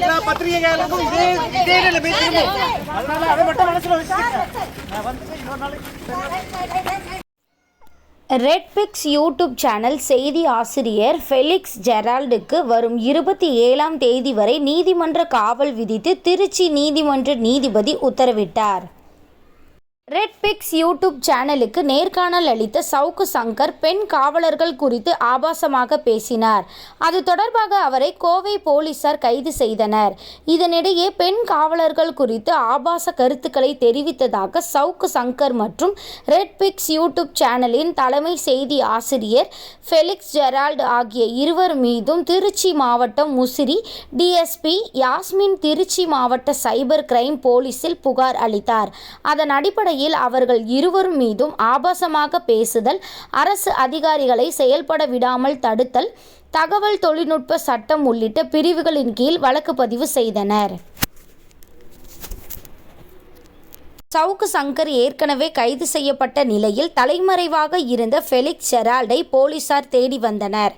எல்லா பத்திரிகைகளுக்கும் இதே இதே நிலைமை திரும்பும். அதனால அதை மட்டும் மனசுல வச்சுக்கோங்க. நான் ரெட் பிக்ஸ் யூடியூப் சேனல் செய்தி ஆசிரியர் ஃபெலிக்ஸ் ஜெரால்டுக்கு வரும் இருபத்தி ஏழாம் தேதி வரை நீதிமன்ற காவல் விதித்து திருச்சி நீதிமன்ற நீதிபதி உத்தரவிட்டார். ரெட் பிக்ஸ் யூடியூப் சேனலுக்கு நேர்காணல் அளித்த சவுக்கு சங்கர் பெண் காவலர்கள் குறித்து ஆபாசமாக பேசினார். அது தொடர்பாக அவரை கோவை போலீசார் கைது செய்தனர். இதனிடையே பெண் காவலர்கள் குறித்து ஆபாச கருத்துக்களை தெரிவித்ததாக சவுக்கு சங்கர் மற்றும் ரெட் பிக்ஸ் யூடியூப் சேனலின் தலைமை செய்தி ஆசிரியர் ஃபெலிக்ஸ் ஜெரால்டு ஆகிய இருவர் மீதும் திருச்சி மாவட்டம் முசிறி டிஎஸ்பி யாஸ்மின் திருச்சி மாவட்ட சைபர் கிரைம் போலீசில் புகார் அளித்தார். அதன் அடிப்படையில் அவர்கள் இருவரும் மீதும் ஆபாசமாக பேசுதல் அரசு அதிகாரிகளை செயல்பட விடாமல் தடுத்தல் தகவல் தொழில்நுட்ப சட்டம் உள்ளிட்ட பிரிவுகளின் கீழ் வழக்கு பதிவு செய்தனர். சவுக்கு சங்கர் ஏற்கனவே கைது செய்யப்பட்ட நிலையில் தலைமறைவாக இருந்த ஃபெலிக்ஸ் ஜெரால்டை போலீசார் தேடி வந்தனர்.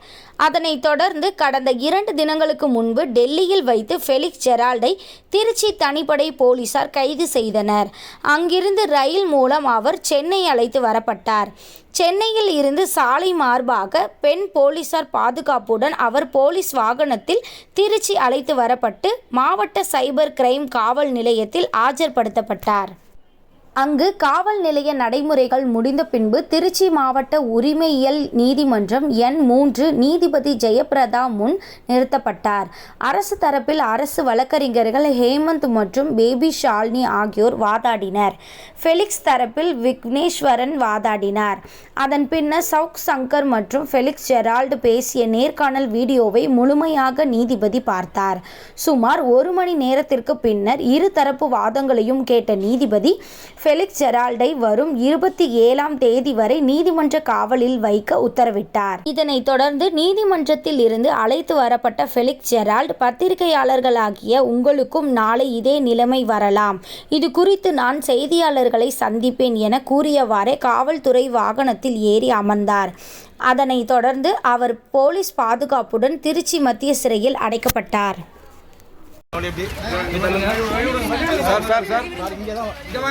அதனைத் தொடர்ந்து கடந்த இரண்டு தினங்களுக்கு முன்பு டெல்லியில் வைத்து ஃபெலிக்ஸ் ஜெரால்டை திருச்சி தனிப்படை போலீசார் கைது செய்தனர். அங்கிருந்து ரயில் மூலம் அவர் சென்னை அழைத்து வரப்பட்டார். சென்னையில் இருந்து சாலை மார்பாக பெண் போலீசார் பாதுகாப்புடன் அவர் போலீஸ் வாகனத்தில் திருச்சி அழைத்து வரப்பட்டு மாவட்ட சைபர் கிரைம் காவல் நிலையத்தில் ஆஜர்படுத்தப்பட்டார். அங்கு காவல் நிலைய நடைமுறைகள் முடிந்த பின்பு திருச்சி மாவட்ட உரிமையியல் நீதிமன்றம் எண் மூன்று நீதிபதி ஜெயபிரதா முன் நிறுத்தப்பட்டார். அரசு தரப்பில் அரசு வழக்கறிஞர்கள் ஹேமந்த் மற்றும் பேபி ஷால்னி ஆகியோர் வாதாடினர். ஃபெலிக்ஸ் தரப்பில் விக்னேஸ்வரன் வாதாடினார். அதன் பின்னர் சவுக் சங்கர் மற்றும் ஃபெலிக்ஸ் ஜெரால்டு பேசிய நேர்காணல் வீடியோவை முழுமையாக நீதிபதி பார்த்தார். சுமார் ஒரு மணி நேரத்திற்கு பின்னர் இரு தரப்பு வாதங்களையும் கேட்ட நீதிபதி ஃபெலிக்ஸ் ஜெரால்டை வரும் இருபத்தி ஏழாம் தேதி வரை நீதிமன்ற காவலில் வைக்க உத்தரவிட்டார். இதனைத் தொடர்ந்து நீதிமன்றத்தில் இருந்து அழைத்து வரப்பட்ட ஃபெலிக்ஸ் ஜெரால்ட் பத்திரிகையாளர்களாகிய உங்களுக்கும் நாளை இதே நிலைமை வரலாம். இது குறித்து நான் செய்தியாளர்களை சந்திப்பேன் என கூறியவாறே காவல்துறை வாகனத்தில் ஏறி அமர்ந்தார். அதனைத் தொடர்ந்து அவர் போலீஸ் பாதுகாப்புடன் திருச்சி மத்திய சிறையில் அடைக்கப்பட்டார். Sir sir sir.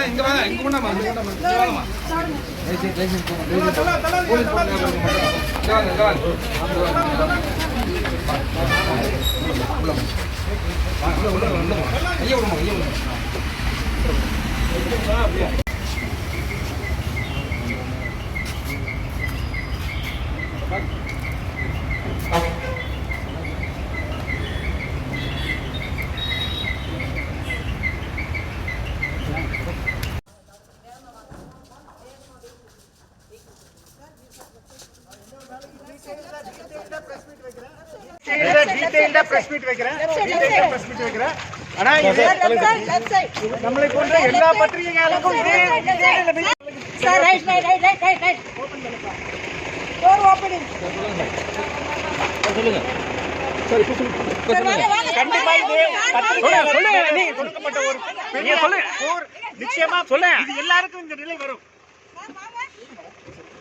இங்க வாங்க. டீடைல்டா பிரஸ் மீட் வைக்கிறேன். டீடைல்டா பிரஸ் மீட் வைக்கிறேன். ஆனா இது நம்மளை போன்ற எல்லா பத்திரிகைகளுக்கும் இதே இதே நிலைமை Sir, right, right, right, right, right, right. Door opening. Sir, வாங்க, வாங்க, sir, கண்டிப்பா வாங்க, இது வாங்க, பத்திரிகை வாங்க. சொல்லுங்க நீங்க கொடுக்கப்பட்ட ஒரு பெரிய போர். நிச்சயமா சொல்லுங்க. இது எல்லாருக்கும் இந்த நிலை வரும்.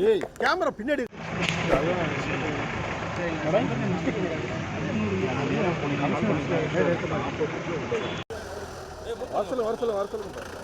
ஏய் கேமரா பின்னாடி வரத்துல வரத்துல வரத்துல